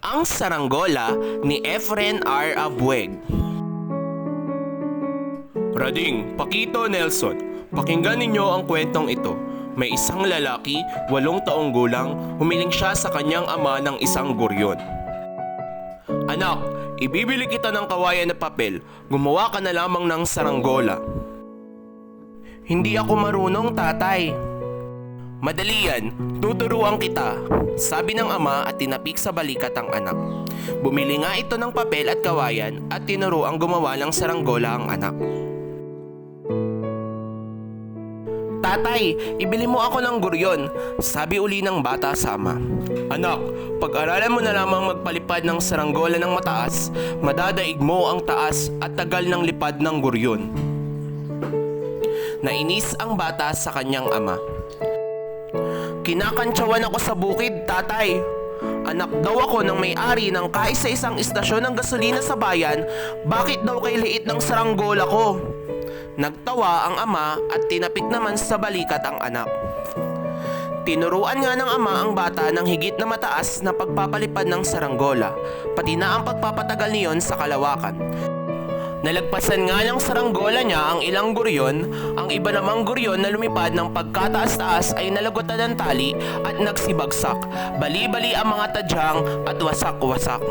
Ang Saranggola ni Efren R. Abueg Rading, Pakito Nelson, pakinggan ninyo ang kwentong ito. May isang lalaki, walong taong gulang, humiling siya sa kanyang ama ng isang guryon. Anak, ibibili kita ng kawayan na papel. Gumawa ka na lamang ng saranggola. Hindi ako marunong, tatay. Madali yan, tuturuan kita, sabi ng ama at tinapik sa balikat ang anak. Bumili nga ito ng papel at kawayan at tinuruang gumawa ng saranggola ang anak. Tatay, ibili mo ako ng guryon, sabi uli ng bata sa ama. Anak, pag-aralan mo na lamang magpalipad ng saranggola ng mataas, madadaig mo ang taas at tagal ng lipad ng guryon. Nainis ang bata sa kanyang ama. Kinakantsawan ako sa bukid, tatay. Anak daw ako ng may-ari ng kaisa-isang istasyon ng gasolina sa bayan, bakit daw kay liit ng saranggola ko? Nagtawa ang ama at tinapik naman sa balikat ang anak. Tinuruan nga ng ama ang bata ng higit na mataas na pagpapalipad ng saranggola, pati na ang pagpapatagal niyon sa kalawakan. Nalagpasan nga ng saranggola niya ang ilang guryon, ang iba namang guryon na lumipad ng pagkataas-taas ay nalagutan ng tali at nagsibagsak, bali-bali ang mga tadyang at wasak-wasak.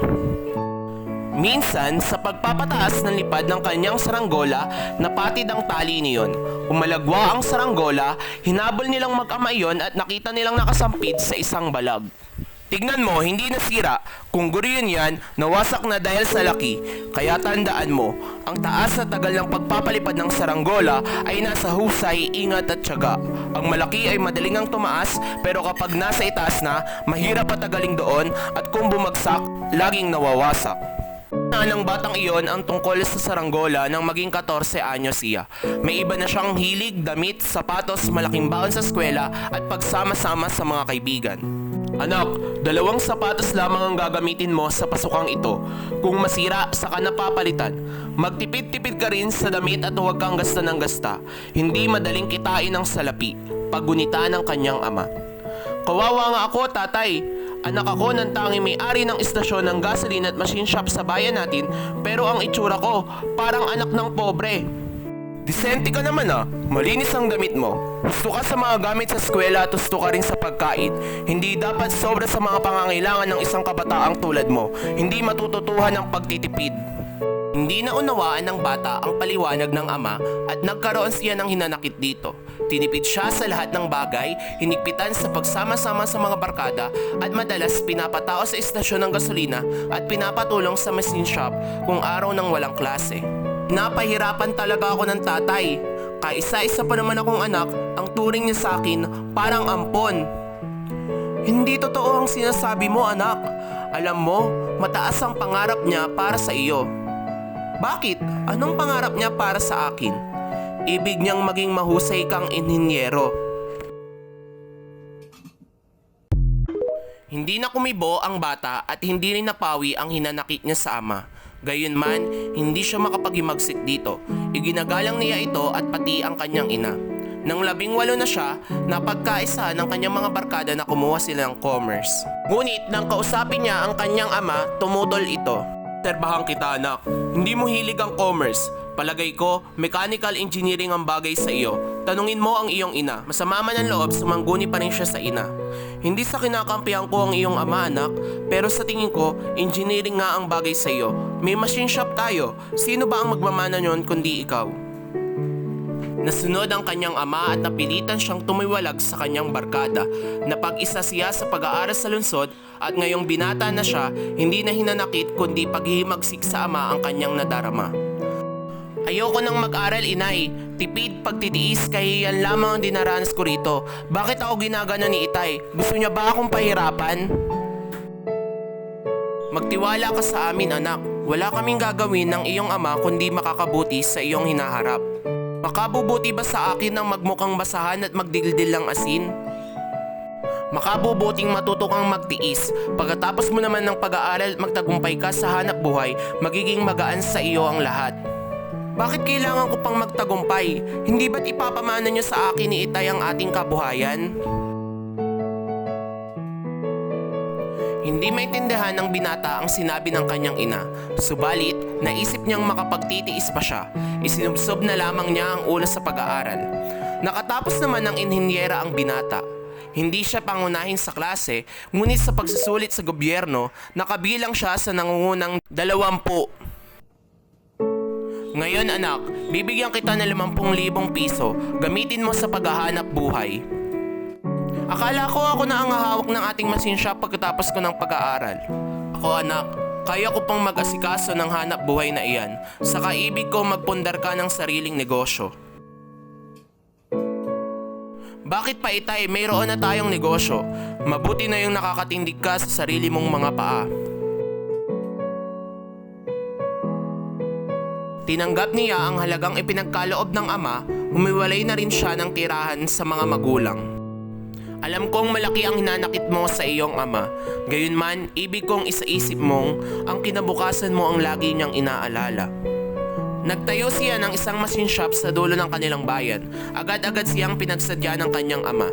Minsan, sa pagpapataas ng lipad ng kanyang saranggola, napatid ang tali niyon. Umalagwa ang saranggola, hinabol nilang mag-ama iyon at nakita nilang nakasampid sa isang balag. Tignan mo, hindi nasira. Kung guryon yan, nawasak na dahil sa laki. Kaya tandaan mo, ang taas sa tagal ng pagpapalipad ng saranggola ay nasa husay, ingat at tiyaga. Ang malaki ay madaling ang tumaas, pero kapag nasa itaas na, mahirap patagaling doon at kung bumagsak, laging nawawasak. Na ng batang iyon ang tungkol sa saranggola nang maging 14 anyos siya. May iba na siyang hilig, damit, sapatos, malaking baon sa eskwela at pagsama-sama sa mga kaibigan. Anak, dalawang sapatos lamang ang gagamitin mo sa pasukang ito. Kung masira, saka napapalitan. Magtipid-tipid ka rin sa damit at huwag kang gasta ng gasta. Hindi madaling kitain ng salapi. Pagunita ng kanyang ama. Kawawa nga ako, tatay. Anak ako ng tanging may-ari ng istasyon ng gasoline at machine shop sa bayan natin, pero ang itsura ko, parang anak ng pobre. Disente ka naman ah, malinis ang damit mo. Gusto ka sa mga gamit sa eskwela at gusto ka rin sa pagkain. Hindi dapat sobra sa mga pangangailangan ng isang kabataang tulad mo. Hindi matututuhan ng pagtitipid. Hindi na unawaan ng bata ang paliwanag ng ama at nagkaroon siya ng hinanakit dito. Tinipid siya sa lahat ng bagay, hinigpitan sa pagsama-sama sa mga barkada at madalas pinapatao sa istasyon ng gasolina at pinapatulong sa machine shop kung araw ng walang klase. Napahirapan talaga ako ng tatay. Kaisa-isa pa naman akong anak, ang turing niya sa akin parang ampon. Hindi totoo ang sinasabi mo anak. Alam mo, mataas ang pangarap niya para sa iyo. Bakit? Anong pangarap niya para sa akin? Ibig niyang maging mahusay kang inhinyero. Hindi na kumibo ang bata at hindi rin napawi ang hinanakit niya sa ama. Gayunman, hindi siya makapaghimagsik dito. Iginagalang niya ito at pati ang kanyang ina. Nang labing walo na siya, napagkaisa ng kanyang mga barkada na kumuha sila ng commerce. Ngunit nang kausapin niya ang kanyang ama, tumutol ito. Serbahan kita anak, hindi mo hilig ang commerce. Palagay ko, mechanical engineering ang bagay sa iyo. Tanungin mo ang iyong ina. Masama man ang loob, sumangguni pa rin siya sa ina. Hindi sa kinakampihan ko ang iyong ama anak, pero sa tingin ko, engineering nga ang bagay sa iyo. May machine shop tayo. Sino ba ang magmamana nyon kundi ikaw? Nasunod ang kanyang ama at napilitan siyang tumiwalag sa kanyang barkada. Napag-isa siya sa pag-aaral sa lungsod at ngayong binata na siya, hindi na hinanakit kundi paghihimagsik sa ama ang kanyang nadarama. Ayoko nang mag-aral, inay. Tipid, pagtitiis, kahiyan lamang ang dinaranas ko rito. Bakit ako ginagano ni itay? Gusto niya ba akong pahirapan? Magtiwala ka sa amin, anak. Wala kaming gagawin ng iyong ama kundi makakabuti sa iyong hinaharap. Makabubuti ba sa akin ang magmukhang basahan at magdildil ng asin? Makabubuting matuto kang magtiis. Pagkatapos mo naman ng pag-aaral at magtagumpay ka sa hanap buhay, magiging magaan sa iyo ang lahat. Bakit kailangan ko pang magtagumpay? Hindi ba't ipapamana niyo sa akin ni Itay ang ating kabuhayan? Hindi maintindihan ng binata ang sinabi ng kanyang ina. Subalit, naisip niyang makapagtitiis pa siya. Isinubsob na lamang niya ang ulo sa pag-aaral. Nakatapos naman ng inhinyera ang binata. Hindi siya pangunahin sa klase, ngunit sa pagsusulit sa gobyerno, nakabilang siya sa nangungunang dalawampu. Ngayon anak, bibigyan kita ng 50,000 piso. Gamitin mo sa paghahanap buhay. Akala ko ako na ang hahawak ng ating machine shop pagkatapos ko ng pag-aaral. Ako anak, kaya ko pang mag-asikaso ng hanap buhay na iyan. Saka ibig ko magpundar ka ng sariling negosyo. Bakit pa itay, mayroon na tayong negosyo. Mabuti na yung nakakatindig ka sa sarili mong mga paa. Tinanggap niya ang halagang ipinagkaloob ng ama, humiwalay na rin siya ng tirahan sa mga magulang. Alam kong malaki ang hinanakit mo sa iyong ama. Gayunman, ibig kong isaisip mong ang kinabukasan mo ang lagi niyang inaalala. Nagtayo siya ng isang machine shop sa dulo ng kanilang bayan. Agad-agad siyang pinagsadya ng kanyang ama.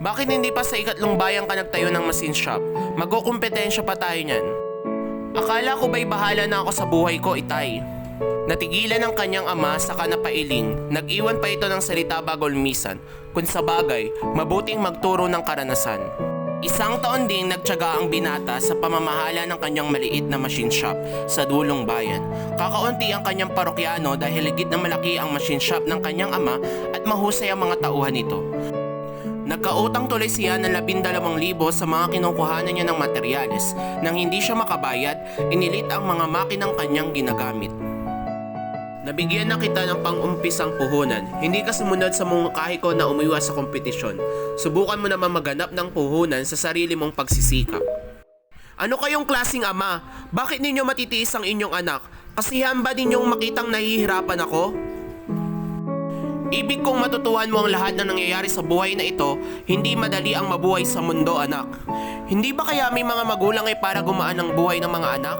Bakit hindi pa sa ikatlong bayan ka nagtayo ng machine shop? Magkukumpetensya pa tayo niyan. Akala ko ba'y bahala na ako sa buhay ko, itay? Natigilan ng kanyang ama sa kanapailing, nag-iwan pa ito ng salita bago lumisan, kung sa bagay, mabuting magturo ng karanasan. Isang taon ding nagtyaga ang binata sa pamamahala ng kanyang maliit na machine shop sa dulong bayan. Kakaunti ang kanyang parokyano dahil higit na malaki ang machine shop ng kanyang ama at mahusay ang mga tauhan nito. Nagkautang tuloy siya ng 12,000 sa mga kinukuhanan niya ng materyales. Nang hindi siya makabayad, inilit ang mga makinang kanyang ginagamit. Nabigyan na kita ng pang-umpisang puhunan. Hindi ka sumunod sa mungkahi ko na umiwas sa kompetisyon. Subukan mo naman maganap ng puhunan sa sarili mong pagsisikap. Ano kayong klasing ama? Bakit ninyo matitiis ang inyong anak? Kasihan ba ninyong makitang nahihirapan ako? Ibig kong matutuhan mo ang lahat na nangyayari sa buhay na ito, hindi madali ang mabuhay sa mundo, anak. Hindi ba kaya may mga magulang ay para gumaan ang buhay ng mga anak?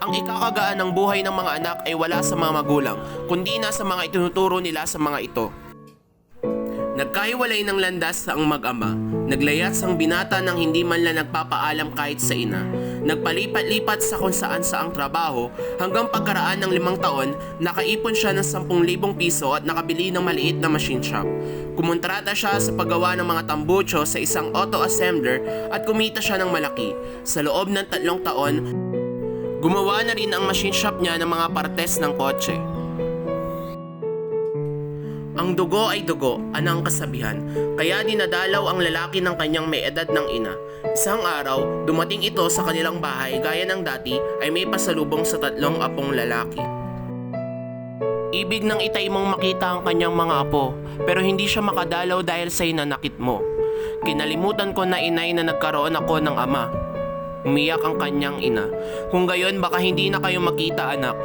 Ang ikakagaan ng buhay ng mga anak ay wala sa mga magulang, kundi na sa mga itinuturo nila sa mga ito. Nagkahiwalay ng landas ang mag-ama. Naglayat sang binata nang hindi man lang nagpapaalam kahit sa ina. Nagpalipat-lipat sa kung saan saang trabaho hanggang pagkaraan ng limang taon, nakaipon siya ng 10,000 piso at nakabili ng maliit na machine shop. Kumontrata siya sa paggawa ng mga tambucho sa isang auto assembler at kumita siya ng malaki. Sa loob ng tatlong taon, gumawa na rin ang machine shop niya ng mga partes ng kotse. Ang dugo ay dugo, anang kasabihan, kaya dinadalaw ang lalaki ng kanyang may edad ng ina. Isang araw, dumating ito sa kanilang bahay gaya ng dati ay may pasalubong sa tatlong apong lalaki. Ibig ng itay mong makita ang kanyang mga apo, pero hindi siya makadalaw dahil sa inanakit mo. Kinalimutan ko na inay na nagkaroon ako ng ama. Umiyak ang kanyang ina. Kung gayon baka hindi na kayo makita anak.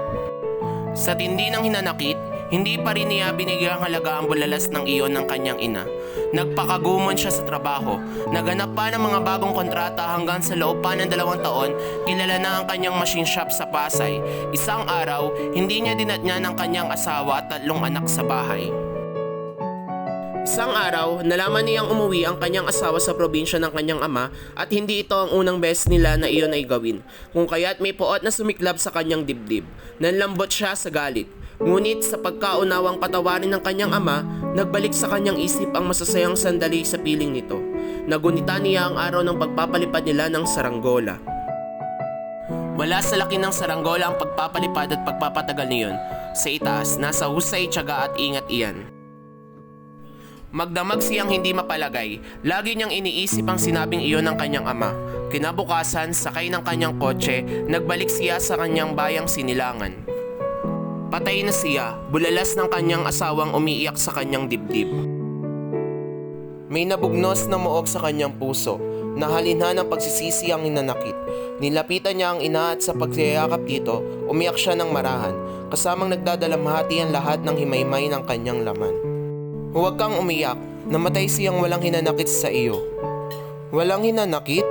Sa tindi ng hinanakit, hindi pa rin niya binigyang halaga ang bulalas ng iyon ng kanyang ina. Nagpakagumon siya sa trabaho. Naganap pa ng mga bagong kontrata hanggang sa loob pa ng dalawang taon, kilala na ang kanyang machine shop sa Pasay. Isang araw, hindi niya dinatnya ng kanyang asawa at tatlong anak sa bahay. Isang araw, nalaman niyang umuwi ang kanyang asawa sa probinsya ng kanyang ama at hindi ito ang unang beses nila na iyon ay gawin. Kung kaya't may puot na sumiklab sa kanyang dibdib. Nanlambot siya sa galit. Ngunit sa pagkaunawang patawarin ng kanyang ama, nagbalik sa kanyang isip ang masasayang sandali sa piling nito. Nagunita niya ang araw ng pagpapalipad nila ng saranggola. Wala sa laki ng saranggola ang pagpapalipad at pagpapatagal niyon. Sa itaas, nasa husay, tiyaga at ingat iyan. Magdamag siyang hindi mapalagay. Lagi niyang iniisip ang sinabing iyon ng kanyang ama. Kinabukasan, sakay ng kanyang kotse, nagbalik siya sa kanyang bayang sinilangan. Patay na siya, bulalas ng kanyang asawang umiiyak sa kanyang dibdib. May nabugnos na muog sa kanyang puso. Nahalina ng pagsisisi ang inanakit. Nilapitan niya ang ina at sa pagyayakap dito, umiyak siya ng marahan, kasamang nagdadalamhati ang lahat ng himaymay ng kanyang laman. Huwag kang umiyak, namatay siyang walang hinanakit sa iyo. Walang hinanakit?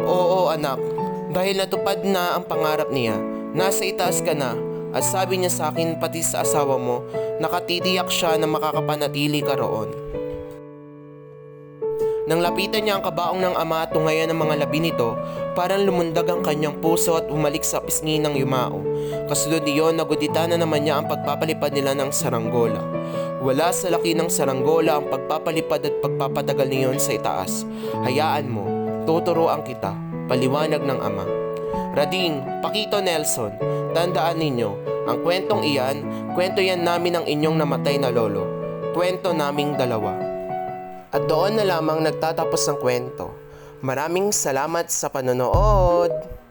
Oo anak, dahil natupad na ang pangarap niya, nasa itaas ka na, at sabi niya sa akin pati sa asawa mo, nakatitiyak siya na makakapanatili ka roon. Nang lapitan niya ang kabaong ng ama at tungayan ng mga labi nito, parang lumundag ang kanyang puso at umalik sa pisngi ng yumao. Kasunod niyon, nagudita na naman niya ang pagpapalipad nila ng saranggola. Wala sa laki ng saranggola ang pagpapalipad at pagpapatagal niyon sa itaas. Hayaan mo, tuturoan kita, paliwanag ng ama. Rading, Pakito Nelson, tandaan ninyo, ang kwentong iyan, kwento yan namin ng inyong namatay na lolo. Kwento naming dalawa. At doon na lamang nagtatapos ang kwento. Maraming salamat sa panonood!